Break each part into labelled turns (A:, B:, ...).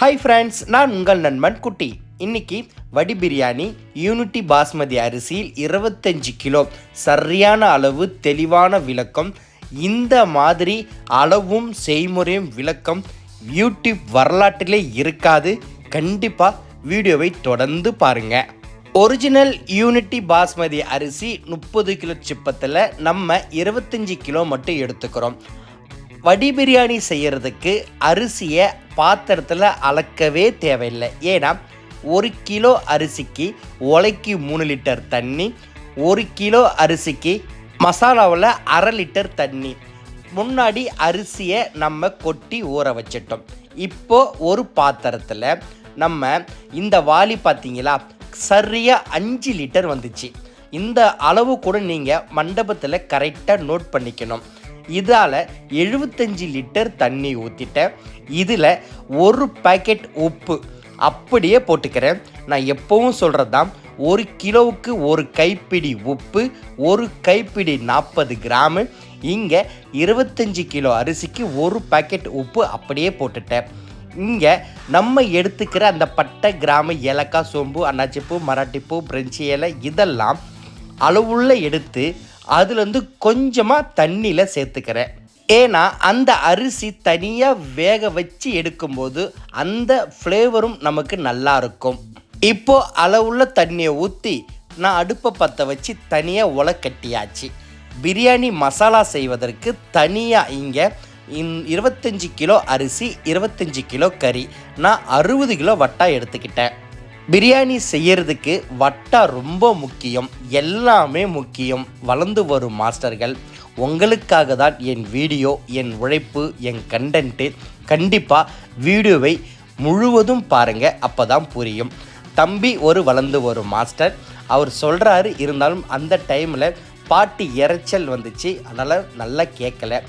A: Hi friends நான் உங்கள் நண்பன் குட்டி. இன்னைக்கு வடி பிரியாணி யூனிட்டி பாஸ்மதி அரிசியில் இருபத்தஞ்சி கிலோ. சரியான அளவு தெளிவான விளக்கம். இந்த மாதிரி அளவும் செய்முறையும் விளக்கம் யூடியூப் வரலாற்றிலே இருக்காது. கண்டிப்பாக வீடியோவை தொடர்ந்து பாருங்கள் ஒரிஜினல் யூனிட்டி பாஸ்மதி அரிசி முப்பது கிலோ சிப்பத்தில் நம்ம இருபத்தஞ்சி கிலோ மட்டும் எடுத்துக்கிறோம். வடி பிரியாணி செய்கிறதுக்கு அரிசியை பாத்திரத்தில் அளக்கவே தேவையில்லை. ஏன்னா ஒரு கிலோ அரிசிக்கு உலைக்கு மூணு லிட்டர் தண்ணி ஒரு கிலோ அரிசிக்கு மசாலாவில் அரை லிட்டர் தண்ணி. முன்னாடி அரிசியை நம்ம கொட்டி ஊற வச்சிட்டோம். இப்போது ஒரு பாத்திரத்தில் நம்ம இந்த வாளி பார்த்தீங்களா சரியாக அஞ்சு லிட்டர் வந்துச்சு. இந்த அளவு கூட நீங்கள் மண்டபத்தில் கரெக்டாக நோட் பண்ணிக்கணும். இதால் எழுபத்தஞ்சி லிட்டர் தண்ணி ஊற்றிட்டேன் இதில் ஒரு பேக்கெட் உப்பு அப்படியே போட்டுக்கிறேன். நான் எப்பவும் சொல்கிறது தான் ஒரு கிலோவுக்கு ஒரு கைப்பிடி உப்பு ஒரு கைப்பிடி நாற்பது கிராமு. இங்கே இருபத்தஞ்சி கிலோ அரிசிக்கு ஒரு பேக்கெட் உப்பு அப்படியே போட்டுட்டேன். இங்கே நம்ம எடுத்துக்கிற அந்த பட்டை கிராம ஏலக்காய் சோம்பு அன்னாச்சிப்பூ மராட்டிப்பூ பிரெஞ்சு இலை இதெல்லாம் அளவுள்ள எடுத்து அதுலேருந்து கொஞ்சமாக தண்ணியில் சேர்த்துக்கிறேன். ஏன்னா அந்த அரிசி தனியாக வேக வச்சு எடுக்கும்போது அந்த ஃப்ளேவரும் நமக்கு நல்லா இருக்கும். இப்போ அளவுள்ள தண்ணியை ஊற்றி நான் அடுப்பை பற்ற வச்சு தனியாக உலக்கட்டியாச்சு. பிரியாணி மசாலா செய்வதற்கு தனியாக இங்கே இன் இருபத்தஞ்சி கிலோ அரிசி இருபத்தஞ்சி கிலோ கறி நான் அறுபது கிலோ வட்டா எடுத்துக்கிட்டேன். பிரியாணி செய்யறதுக்கு வட்டா ரொம்ப முக்கியம். எல்லாமே முக்கியம். வளர்ந்து வரும் மாஸ்டர்கள். உங்களுக்காக தான் என் வீடியோ என் உழைப்பு என் கண்டென்ட்டு கண்டிப்பாக வீடியோவை முழுவதும் பாருங்கள் அப்போ தான் புரியும். தம்பி ஒரு வளர்ந்து வரும் மாஸ்டர். அவர் சொல்கிறாரு இருந்தாலும் அந்த டைமில் பாட்டி இறைச்சல் வந்துச்சு. அதனால் நல்லா கேட்கல.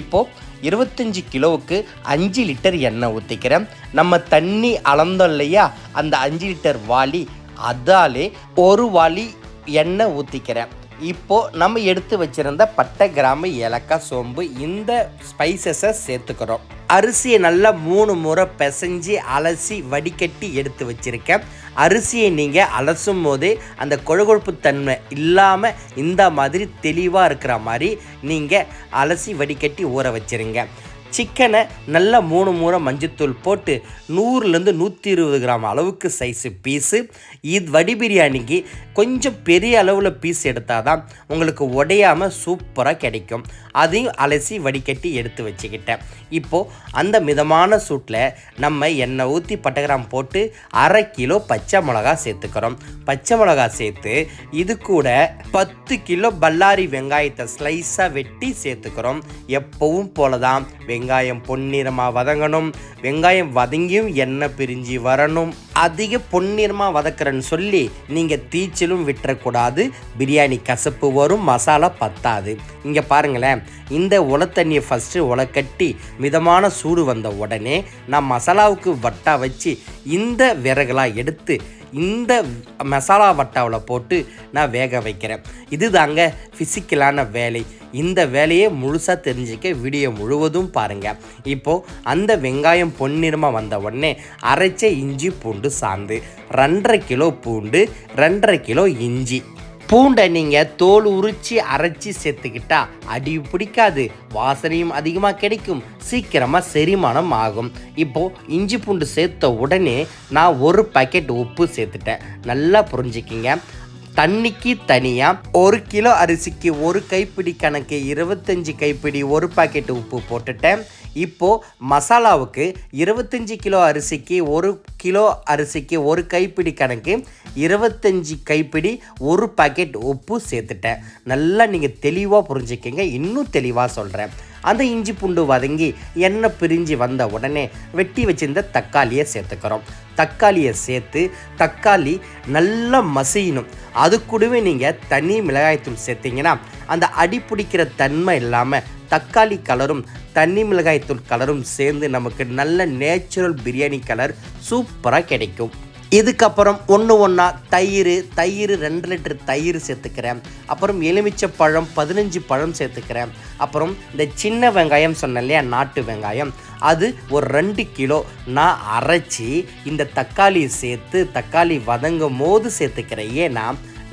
A: இப்போது இருபத்தஞ்சி கிலோவுக்கு அஞ்சு லிட்டர் எண்ணெய் ஊற்றிக்கிறேன் நம்ம தண்ணி அளந்தோம் இல்லையா? அந்த அஞ்சு லிட்டர் வாளி அதாலே ஒரு வாளி எண்ணெய் ஊற்றிக்கிறேன் இப்போது நம்ம எடுத்து வச்சுருந்த பட்டை கிராம்பு ஏலக்காய் சோம்பு இந்த ஸ்பைசஸை சேர்த்துக்கிறோம். அரிசியை நல்லா மூணு முறை பிசைஞ்சு அலசி வடிகட்டி எடுத்து வச்சுருக்கேன். அரிசியை நீங்கள் அலசும் போதே அந்த கொழுகொழுப்பு தன்மை இல்லாமல் இந்த மாதிரி தெளிவாக இருக்கிற மாதிரி நீங்கள் அலசி வடிகட்டி ஊற வச்சுருங்க. சிக்கனை நல்லா மூணு மூணு மஞ்சத்தூள் போட்டு நூறுலேருந்து நூற்றி இருபது கிராம் அளவுக்கு சைஸு பீஸு. இது வடி பிரியாணிக்கு கொஞ்சம் பெரிய அளவில் பீஸ் எடுத்தால் தான் உங்களுக்கு உடையாமல் சூப்பராக கிடைக்கும். அதையும் அலசி வடிகட்டி எடுத்து வச்சுக்கிட்டேன். இப்போது அந்த மிதமான சூட்டில் நம்ம எண்ணெய் ஊற்றி பட்டகிராம் போட்டு அரை கிலோ பச்சை மிளகா சேர்த்துக்கிறோம். பச்சை மிளகா சேர்த்து இது கூட பத்து கிலோ பல்லாரி வெங்காயத்தை ஸ்லைஸாக வெட்டி சேர்த்துக்கிறோம். எப்பவும் போல தான் வெங்காயம் பொன்னிறமாக வதங்கணும். வெங்காயம் வதங்கியும் எண்ணெய் பிரிஞ்சு வரணும். அதிக பொன்னிறமாக வதக்குறேன்னு சொல்லி நீங்கள் தீச்சிலும் விட்டுறக்கூடாது. பிரியாணி கசப்பு வரும் மசாலா பத்தாது. இங்கே பாருங்களேன் இந்த உலத்தண்ணியை ஃபஸ்ட்டு உலக்கட்டி மிதமான சூடு வந்த உடனே நான் மசாலாவுக்கு வட்டா வச்சு இந்த விறகுலாம் எடுத்து இந்த மசாலா வட்டாவில் போட்டு நான் வேக வைக்கிறேன். இது தாங்க ஃபிசிக்கலான வேலை. இந்த வேலையை முழுசாக தெரிஞ்சிக்க வீடியோ முழுவதும் பாருங்கள் இப்போது அந்த வெங்காயம் பொன்னிறமாக வந்த உடனே அரைச்ச இஞ்சி பூண்டு சாந்து ரெண்டரை கிலோ பூண்டு ரெண்டரை கிலோ இஞ்சி. பூண்டை நீங்கள் தோல் உரித்து அரைச்சி சேர்த்துக்கிட்டா அடி பிடிக்காது. வாசனையும் அதிகமாக கிடைக்கும். சீக்கிரமாக செரிமானம் ஆகும். இப்போது இஞ்சி பூண்டு சேர்த்த உடனே நான் ஒரு பாக்கெட் உப்பு சேர்த்துட்டேன். நல்லா புரிஞ்சுக்கிங்க. தண்ணிக்கு தனியாக ஒரு கிலோ அரிசிக்கு ஒரு கைப்பிடி கணக்கு இருபத்தஞ்சி கைப்பிடி ஒரு பாக்கெட் உப்பு போட்டுட்டேன். இப்போது மசாலாவுக்கு இருபத்தஞ்சி கிலோ அரிசிக்கு ஒரு கிலோ அரிசிக்கு ஒரு கைப்பிடி கணக்கு இருபத்தஞ்சி கைப்பிடி ஒரு பாக்கெட் உப்பு சேர்த்துட்டேன். நல்லா நீங்கள் தெளிவாக புரிஞ்சுக்கிங்க. இன்னும் தெளிவாக சொல்கிறேன் அந்த இஞ்சி பூண்டு வதங்கி எண்ணெய் பிரிஞ்சு வந்த உடனே வெட்டி வச்சிருந்த தக்காளியை சேர்த்துக்கிறோம். தக்காளியை சேர்த்து தக்காளி நல்லா மசியணும். அது கூடவே நீங்கள் தனி மிளகாய்த்தூள் சேர்த்திங்கன்னா அந்த அடி பிடிக்கிற தன்மை இல்லாமல் தக்காளி கலரும் தண்ணி மிளகாய்த்தூள் கலரும் சேர்ந்து நமக்கு நல்ல நேச்சுரல் பிரியாணி கலர் சூப்பராக கிடைக்கும். இதுக்கப்புறம் ஒன்று ஒன்றா தயிர் தயிர் ரெண்டு லிட்டர் தயிர் சேர்த்துக்கிறேன். அப்புறம் எலுமிச்சை பழம் பதினஞ்சு பழம் சேர்த்துக்கிறேன். அப்புறம் இந்த சின்ன வெங்காயம் சொன்னேன் இல்லையா நாட்டு வெங்காயம். அது ஒரு ரெண்டு கிலோ நான் அரைச்சி இந்த தக்காளி சேர்த்து தக்காளி வதங்கும் போது சேர்த்துக்கிறேன். ஏன்னா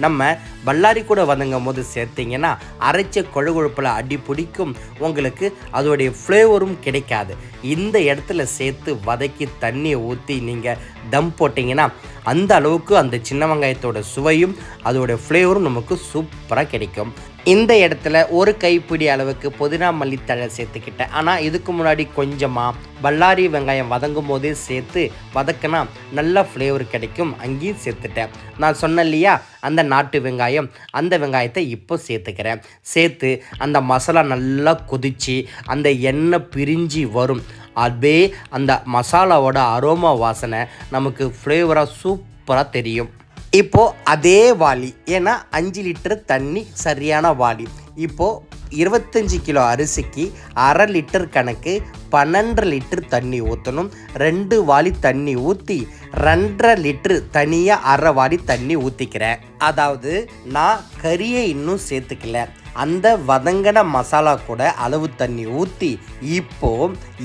A: நம்ம பல்லாரி கூட வதங்கும் போது சேர்த்திங்கன்னா அரைச்ச கொழுகொழுப்பில் அடி பிடிக்கும். உங்களுக்கு அதோடைய ஃப்ளேவரும் கிடைக்காது. இந்த இடத்துல சேர்த்து வதக்கி தண்ணியை ஊற்றி நீங்கள் தம் போட்டிங்கன்னா அந்த அளவுக்கு அந்த சின்ன வெங்காயத்தோட சுவையும் அதோடைய ஃப்ளேவரும் நமக்கு சூப்பராக கிடைக்கும். இந்த இடத்துல ஒரு கைப்பிடி அளவுக்கு புதினா மல்லித்தழை சேர்த்துக்கிட்டேன். ஆனால் இதுக்கு முன்னாடி கொஞ்சமாக பல்லாரி வெங்காயம் வதங்கும் போதே சேர்த்து வதக்கினா நல்ல ஃப்ளேவர் கிடைக்கும். அங்கேயும் சேர்த்துட்டேன். நான் சொன்னேன் இல்லையா அந்த நாட்டு வெங்காயம் அந்த வெங்காயத்தை இப்போ சேர்த்துக்கிறேன். சேர்த்து அந்த மசாலா நல்லா கொதிச்சு அந்த எண்ணெய் பிரிஞ்சு வரும். அதே அந்த மசாலாவோட அரோமா வாசனை நமக்கு ஃப்ளேவராக சூப்பராக தெரியும். இப்போது அதே வாளி ஏன்னா அஞ்சு லிட்டர் தண்ணி சரியான வாளி இப்போது இருபத்தஞ்சி கிலோ அரிசிக்கு அரை லிட்டர் கணக்கு பன்னெண்டரை லிட்டர் தண்ணி ஊற்றணும் ரெண்டு வாளி தண்ணி ஊற்றி ரெண்டரை லிட்டரு தனியாக அரை வாளி தண்ணி ஊற்றிக்கிறேன் அதாவது நான் கறியை இன்னும் சேர்த்துக்கல. அந்த வதங்கின மசாலா கூட அளவு தண்ணி ஊற்றி இப்போ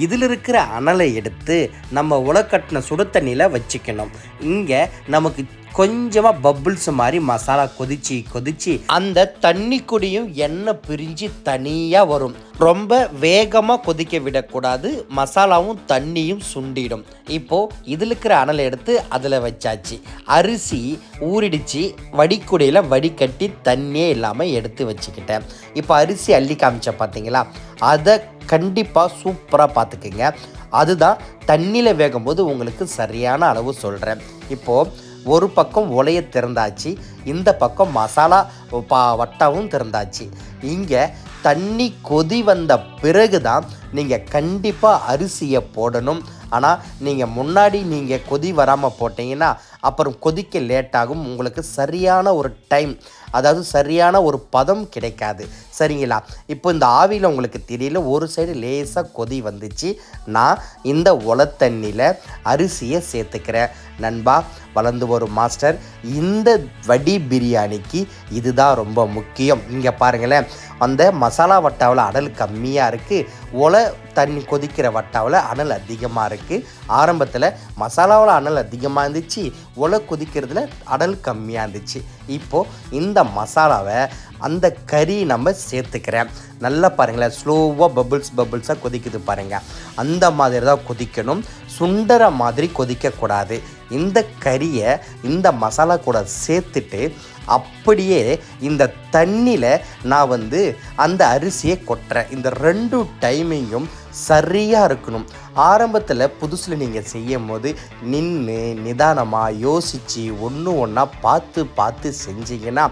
A: இதில் இருக்கிற அனலை எடுத்து நம்ம உலக்கட்டின சுடு தண்ணியில் வச்சுக்கணும். இங்கே நமக்கு கொஞ்சமாக பப்புள்ஸ் மாதிரி மசாலா கொதிச்சு கொதிச்சு அந்த தண்ணி குடியும் எண்ணெய் பிரிஞ்சு தனியாக வரும். ரொம்ப வேகமாக கொதிக்க விடக்கூடாது. மசாலாவும் தண்ணியும் சுண்டிடும். இப்போது இதில் இருக்கிற அனலை எடுத்து அதில் வச்சாச்சு. அரிசி ஊறிடுச்சு. வடிக்குடையில் வடிகட்டி தண்ணியே இல்லாமல் எடுத்து வச்சுக்கிட்டேன். இப்போ அரிசி அள்ளி காமிச்ச பார்த்தீங்களா அதை கண்டிப்பாக சூப்பராக பார்த்துக்குங்க அதுதான் தண்ணியில் வேகும்போது உங்களுக்கு சரியான அளவு சொல்கிறேன் இப்போது ஒரு பக்கம் உலைய திறந்தாச்சு இந்த பக்கம் மசாலா பா வட்டாவும் திறந்தாச்சு. இங்கே தண்ணி கொதி வந்த பிறகு தான் நீங்கள் கண்டிப்பாக அரிசியை போடணும். ஆனால் நீங்கள் முன்னாடி நீங்கள் கொதி வராமல் போட்டிங்கன்னா அப்புறம் கொதிக்க லேட்டாகும். உங்களுக்கு சரியான ஒரு டைம். அதாவது சரியான ஒரு பதம் கிடைக்காது. சரிங்களா? இப்போ இந்த ஆவியில் உங்களுக்கு தெரியல ஒரு சைடு லேசாக கொதி வந்துச்சு. நான் இந்த உலத்தண்ணியில் அரிசியை சேர்த்துக்கிறேன். நண்பா வளர்ந்து வரும் மாஸ்டர் இந்த வடி பிரியாணிக்கு இதுதான் ரொம்ப முக்கியம். இங்கே பாருங்களேன் அந்த மசாலா வட்டாவில் அடல் கம்மியாக இருக்குது ஒலை தண்ணி கொதிக்கிற வட்டாவில் அனல் அதிகமாக இருக்குது ஆரம்பத்தில் மசாலாவில் அனல் அதிகமாக இருந்துச்சு ஒலை கொதிக்கிறதுல அடல் கம்மியாக இருந்துச்சு. இப்போது இந்த மசாலாவை அந்த கறி நம்ம சேர்த்துக்கிறேன். நல்லா பாருங்களேன் ஸ்லோவாக பபுள்ஸ் பபுள்ஸாக கொதிக்குது பாருங்கள் அந்த மாதிரி தான் கொதிக்கணும். சுண்டற மாதிரி கொதிக்கக்கூடாது. இந்த கறியை இந்த மசாலா கூட சேர்த்துட்டு அப்படியே இந்த தண்ணியில் நான் வந்து அந்த அரிசியை கொட்டுறேன். இந்த ரெண்டு டைமிங்கும் சரியாக இருக்கணும். ஆரம்பத்தில் புதுசில் நீங்கள் செய்யும் போது நின்று நிதானமாக யோசித்து ஒன்று ஒன்றா பார்த்து பார்த்து செஞ்சீங்கன்னா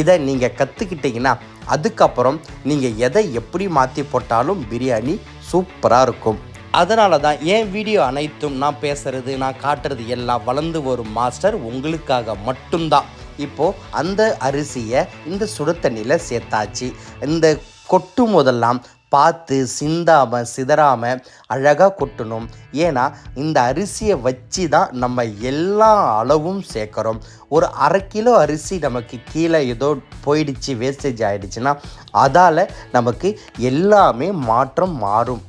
A: இதை நீங்கள் கற்றுக்கிட்டிங்கன்னா அதுக்கப்புறம் நீங்கள் எதை எப்படி மாற்றி போட்டாலும் பிரியாணி சூப்பராக இருக்கும். அதனால தான் என் வீடியோ அனைத்தும் நான் பேசுகிறது நான் காட்டுறது எல்லாம் வளர்ந்து வரும் மாஸ்டர் உங்களுக்காக மட்டும்தான். இப்போது அந்த அரிசியை இந்த சுடு தண்ணியில் சேர்த்தாச்சு. இந்த கொட்டும் போதெல்லாம் பார்த்து சிந்தாமல் சிதறாமல் அழகாக கொட்டணும். ஏன்னா இந்த அரிசியை வச்சு தான் நம்ம எல்லா அளவும் சேர்க்குறோம். ஒரு அரை கிலோ அரிசி நமக்கு கீழே ஏதோ போயிடுச்சு வேஸ்டேஜ் ஆகிடுச்சுன்னா அதால் நமக்கு எல்லாமே மாற்றம் மாறும்.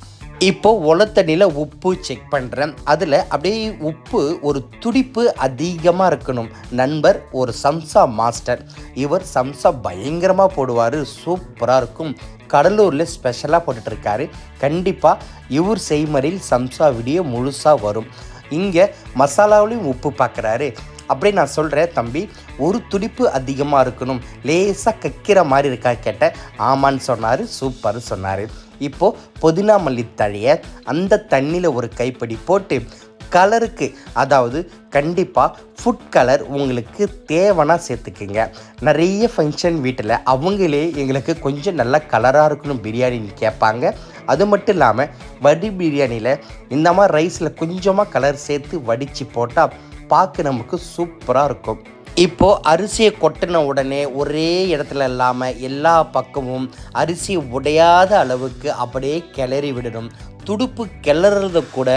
A: இப்போ உலத்தடியில் உப்பு செக் பண்ணுறேன் அதில் அப்படியே உப்பு ஒரு துடிப்பு அதிகமாக இருக்கணும். நண்பர் ஒரு சம்சா மாஸ்டர். இவர் சம்சா பயங்கரமாக போடுவார். சூப்பராக இருக்கும். கடலூரில் ஸ்பெஷலாக போட்டுட்ருக்காரு. கண்டிப்பாக இவர் செய்மறையில் சம்சா வீடியோ முழுசாக வரும். இங்கே மசாலாவிலையும் உப்பு பார்க்குறாரு அப்படியே நான் சொல்கிறேன் தம்பி ஒரு துடிப்பு அதிகமாக இருக்கணும். லேசாக கக்கிற மாதிரி இருக்கா கேட்டேன் ஆமான்னு சொன்னார் சூப்பர் சொன்னார். இப்போது புதினா மல்லி தழையை அந்த தண்ணியில் ஒரு கைப்படி போட்டு கலருக்கு அதாவது கண்டிப்பாக ஃபுட் கலர் உங்களுக்கு தேவைன்னா சேர்த்துக்குங்க. நிறைய ஃபங்க்ஷன் வீட்டில் அவங்களே எங்களுக்கு கொஞ்சம் நல்லா கலராக இருக்கணும் பிரியாணின்னு கேட்பாங்க. அது மட்டும் இல்லாமல் வடி பிரியாணியில் இந்த மாதிரி ரைஸில் கொஞ்சமாக கலர் சேர்த்து வடித்து போட்டால் பார்க்க நமக்கு சூப்பராக இருக்கும். இப்போது அரிசியை கொட்டின உடனே ஒரே இடத்துல இல்லாமல் எல்லா பக்கமும் அரிசி உடையாத அளவுக்கு அப்படியே கிளறி விடணும். துடுப்பு கிளறது கூட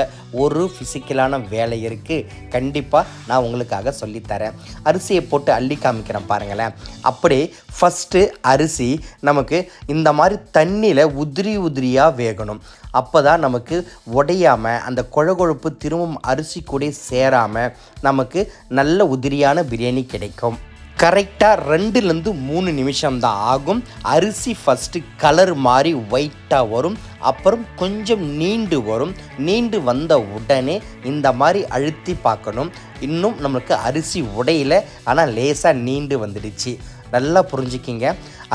A: ஒரு ஃபிசிக்கலான வேலை இருக்குது கண்டிப்பாக நான் உங்களுக்காக சொல்லித்தரேன். அரிசியை போட்டு அள்ளி காமிக்கிறேன் பாருங்களேன். அப்படியே ஃபஸ்ட்டு அரிசி நமக்கு இந்த மாதிரி தண்ணியில் உதிரி உதிரியாக வேகணும். அப்போ தான் நமக்கு உடையாமல் அந்த குழகுழப்பு திரும்பவும் அரிசி கூட சேராமல் நமக்கு நல்ல உதிரியான பிரியாணி கிடைக்கும். கரெக்டாக ரெண்டுலேருந்து மூணு நிமிஷம் தான் ஆகும். அரிசி ஃபஸ்ட்டு கலர் மாதிரி ஒயிட்டாக வரும். அப்புறம் கொஞ்சம் நீண்டு வரும். நீண்டு வந்த உடனே இந்த மாதிரி அழுத்தி பார்க்கணும். இன்னும் நம்மளுக்கு அரிசி உடையில ஆனால் லேசாக நீண்டு வந்துடுச்சு. நல்லா புரிஞ்சுக்கிங்க.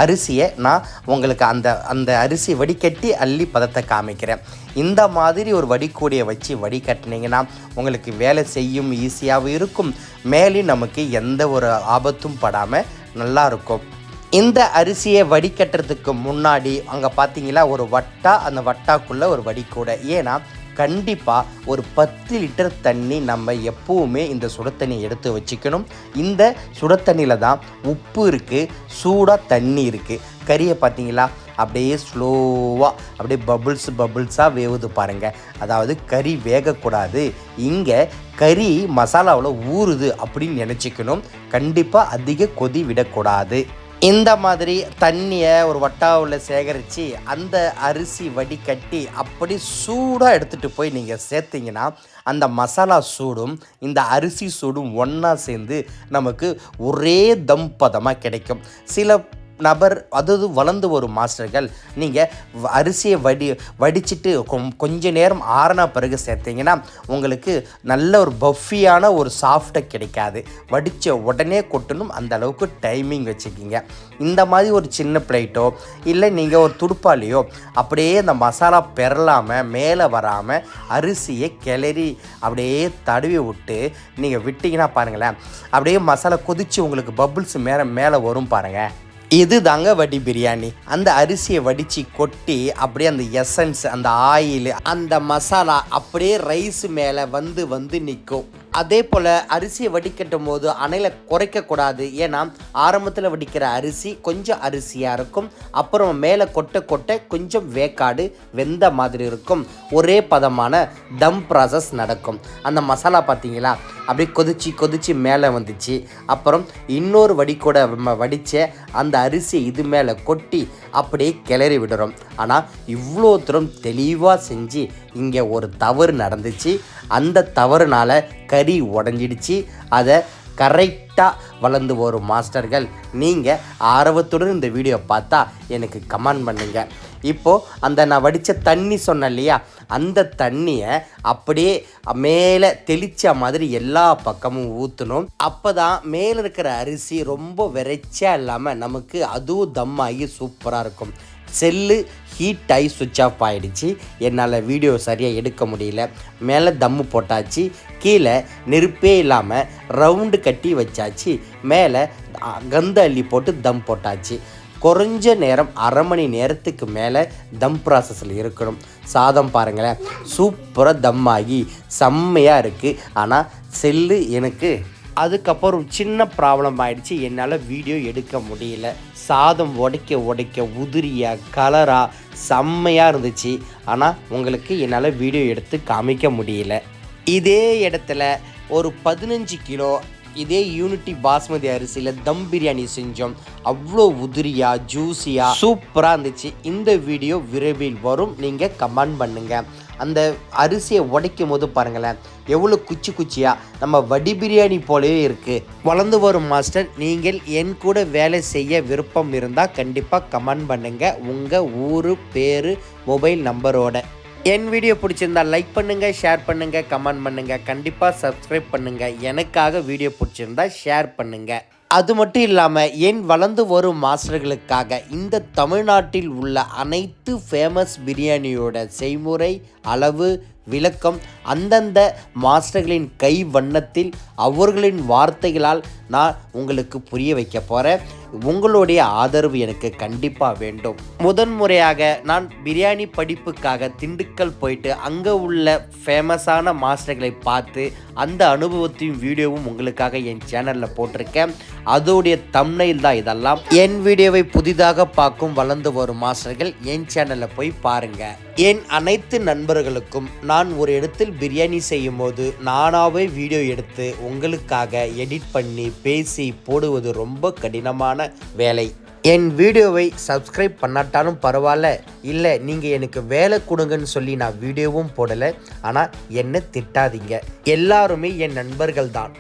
A: அரிசியை நான் உங்களுக்கு அந்த அந்த அரிசி வடிகட்டி அள்ளி பதத்தை காமிக்கிறேன். இந்த மாதிரி ஒரு வடிக்கூடியை வச்சு வடிகட்டினீங்கன்னா உங்களுக்கு வேலை செய்யும் ஈஸியாகவும் இருக்கும். மேலே நமக்கு எந்த ஒரு ஆபத்தும் படாமல் நல்லா இருக்கும். இந்த அரிசியை வடிகட்டுறதுக்கு முன்னாடி அங்கே பார்த்தீங்களா ஒரு வட்டா அந்த வட்டாக்குள்ளே ஒரு வடிக்கூடை ஏன்னா கண்டிப்பாக ஒரு பத்து லிட்டர் தண்ணி நம்ம எப்போவுமே இந்த சுட தண்ணியை எடுத்து வச்சுக்கணும். இந்த சுட தண்ணியில் தான் உப்பு இருக்குது சூடாக தண்ணி இருக்குது கறியை பார்த்தீங்களா அப்படியே ஸ்லோவாக அப்படியே பபுள்ஸ் பபுள்ஸாக வேவுது பாருங்கள் அதாவது கறி வேகக்கூடாது. இங்கே கறி மசாலாவில் ஊறுது அப்படின்னு நினச்சிக்கணும். கண்டிப்பாக அதிக கொதி விடக்கூடாது. இந்த மாதிரி தண்ணியை ஒரு வட்டாவில் சேகரித்து அந்த அரிசி வடிகட்டி அப்படி சூடாக எடுத்துகிட்டு போய் நீங்கள் சேர்த்திங்கன்னா அந்த மசாலா சூடும் இந்த அரிசி சூடும் ஒன்றா சேர்ந்து நமக்கு ஒரே தம்பதமாக கிடைக்கும். சில நபர் அதாவது வளர்ந்து வரும் மாஸ்டர்கள். நீங்கள் அரிசியை வடி வடிச்சிட்டு கொ- கொஞ்ச நேரம் ஆறின பிறகு சேர்த்தீங்கன்னா உங்களுக்கு நல்ல ஒரு பஃபியான ஒரு சாஃப்டை கிடைக்காது. வடித்த உடனே கொட்டணும் அந்த அளவுக்கு டைமிங் வச்சுக்கிங்க. இந்த மாதிரி ஒரு சின்ன பிளேட்டோ இல்லை நீங்கள் ஒரு துடுப்பாலையோ அப்படியே அந்த மசாலா பெறலாமல் மேலே வராமல் அரிசியை கிளறி அப்படியே தடவி விட்டு நீங்கள் விட்டிங்கன்னா பாருங்களேன் அப்படியே மசாலா கொதிச்சு உங்களுக்கு பபுள்ஸ் மேலே மேலே வரும் பாருங்கள் இது தாங்க வடி பிரியாணி. அந்த அரிசியை வடித்து கொட்டி அப்படியே அந்த எசன்ஸ் அந்த ஆயில் அந்த மசாலா அப்படியே ரைஸ் மேலே வந்து வந்து நிற்கும் அதே போல் அரிசியை வடிக்கட்டும் போது அணையில் குறைக்கக்கூடாது ஏன்னா ஆரம்பத்தில் வடிக்கிற அரிசி கொஞ்சம் அரிசியாக இருக்கும். அப்புறம் மேலே கொட்ட கொட்ட கொஞ்சம் வேக்காடு வெந்த மாதிரி இருக்கும். ஒரே பதமான தம் ப்ராசஸ் நடக்கும். அந்த மசாலா பார்த்தீங்களா அப்படியே கொதிச்சு கொதிச்சு மேலே வந்துச்சு. அப்புறம் இன்னொரு வடிக்கூட நம்ம வடித்த அந்த அரிசி இது மேலே கொட்டி அப்படியே கிளறி விடுறோம். ஆனால் இவ்வளோ தூரம் தெளிவாக செஞ்சு இங்கே ஒரு தவறு நடந்துச்சு. அந்த தவறுனால் கறி உடஞ்சிடுச்சு. அதை கரெக்டாக வளர்ந்து வரும் மாஸ்டர்கள் நீங்கள் ஆர்வத்துடன் இந்த வீடியோ பார்த்தா எனக்கு கமெண்ட் பண்ணுங்கள் இப்போது அந்த நான் வடித்த தண்ணி சொன்னேன் இல்லையா அந்த தண்ணியை அப்படியே மேலே தெளிச்ச மாதிரி எல்லா பக்கமும் ஊற்றணும் அப்போ தான் மேலே இருக்கிற அரிசி ரொம்ப விரைச்சா இல்லாமல் நமக்கு அதுவும் தம் ஆகி சூப்பராக இருக்கும். செல்லு ஹீட் ஆகி சுவிட்ச் ஆஃப் ஆகிடுச்சு என்னால் வீடியோ சரியாக எடுக்க முடியல. மேலே தம்மு போட்டாச்சு. கீழே நெருப்பே இல்லாமல் ரவுண்டு கட்டி வச்சாச்சு. மேலே கந்த அள்ளி போட்டு தம் போட்டாச்சு. குறைஞ்ச நேரம் அரை மணி நேரத்துக்கு மேலே தம் ப்ராசஸில் இருக்கணும். சாதம் பாருங்களேன். சூப்பராக தம் ஆகி செம்மையாக இருக்குது ஆனால் செல்லு எனக்கு அதுக்கப்புறம் சின்ன ப்ராப்ளம் ஆயிடுச்சு. என்னால் வீடியோ எடுக்க முடியல. சாதம் உடைக்க உடைக்க உதிரியாக கலராக செம்மையாக இருந்துச்சு. ஆனால் உங்களுக்கு என்னால் வீடியோ எடுத்து காமிக்க முடியல. இதே இடத்துல ஒரு பதினஞ்சு கிலோ இதே யூனிட்டி பாஸ்மதி அரிசியில் தம் பிரியாணி செஞ்சோம். அவ்வளோ உதிரியாக ஜூஸியாக சூப்பராக இருந்துச்சு. இந்த வீடியோ விரைவில் வரும். நீங்கள் கமெண்ட் பண்ணுங்கள் அந்த அரிசியை உடைக்கும் போது பாருங்களேன். எவ்வளோ குச்சி குச்சியாக நம்ம வடி பிரியாணி போலவே இருக்குது வளர்ந்து வரும் மாஸ்டர் நீங்கள் என் கூட வேலை செய்ய விருப்பம் இருந்தால் கண்டிப்பாக கமெண்ட் பண்ணுங்கள் உங்கள் ஊர் பேர் மொபைல் நம்பரோட என் வீடியோ பிடிச்சிருந்தா லைக் பண்ணுங்கள் ஷேர் பண்ணுங்கள் கமெண்ட் பண்ணுங்கள் கண்டிப்பாக சப்ஸ்கிரைப் பண்ணுங்கள் எனக்காக வீடியோ பிடிச்சிருந்தா ஷேர் பண்ணுங்கள் அது மட்டும் இல்லாமல் என் வளர்ந்து வரும் மாஸ்டர்களுக்காக இந்த தமிழ்நாட்டில் உள்ள அனைத்து ஃபேமஸ் பிரியாணியோட செய்முறை அளவு விளக்கம் அந்தந்த மாஸ்டர்களின் கை வண்ணத்தில் அவர்களின் வார்த்தைகளால் நான் உங்களுக்கு புரிய வைக்க போகிறேன் உங்களுடைய ஆதரவு எனக்கு கண்டிப்பாக வேண்டும். முதன்முறையாக நான் பிரியாணி படிப்புக்காக திண்டுக்கல் போயிட்டு அங்கே உள்ள ஃபேமஸான மாஸ்டர்களை பார்த்து அந்த அனுபவத்தையும் வீடியோவும் உங்களுக்காக என் சேனலில் போட்டிருக்கேன். அதோடைய தம்னையில் தான் இதெல்லாம். என் வீடியோவை புதிதாக பார்க்கும் வளர்ந்து வரும் மாஸ்டர்கள் என் சேனலில் போய் பாருங்கள் என் அனைத்து நண்பர்களுக்கும் நான் ஒரு இடத்தில் பிரியாணி செய்யும் போது நானாவே வீடியோ எடுத்து உங்களுக்காக எடிட் பண்ணி பேசி போடுவது ரொம்ப கடினமான வேலை. என் வீடியோவை சப்ஸ்கிரைப் பண்ணாட்டாலும் பரவாயில்ல. இல்லை நீங்கள் எனக்கு வேலை கொடுங்கன்னு சொல்லி நான் வீடியோவும் போடலை. ஆனால் என்ன திட்டாதீங்க. எல்லாருமே என் நண்பர்கள் தான்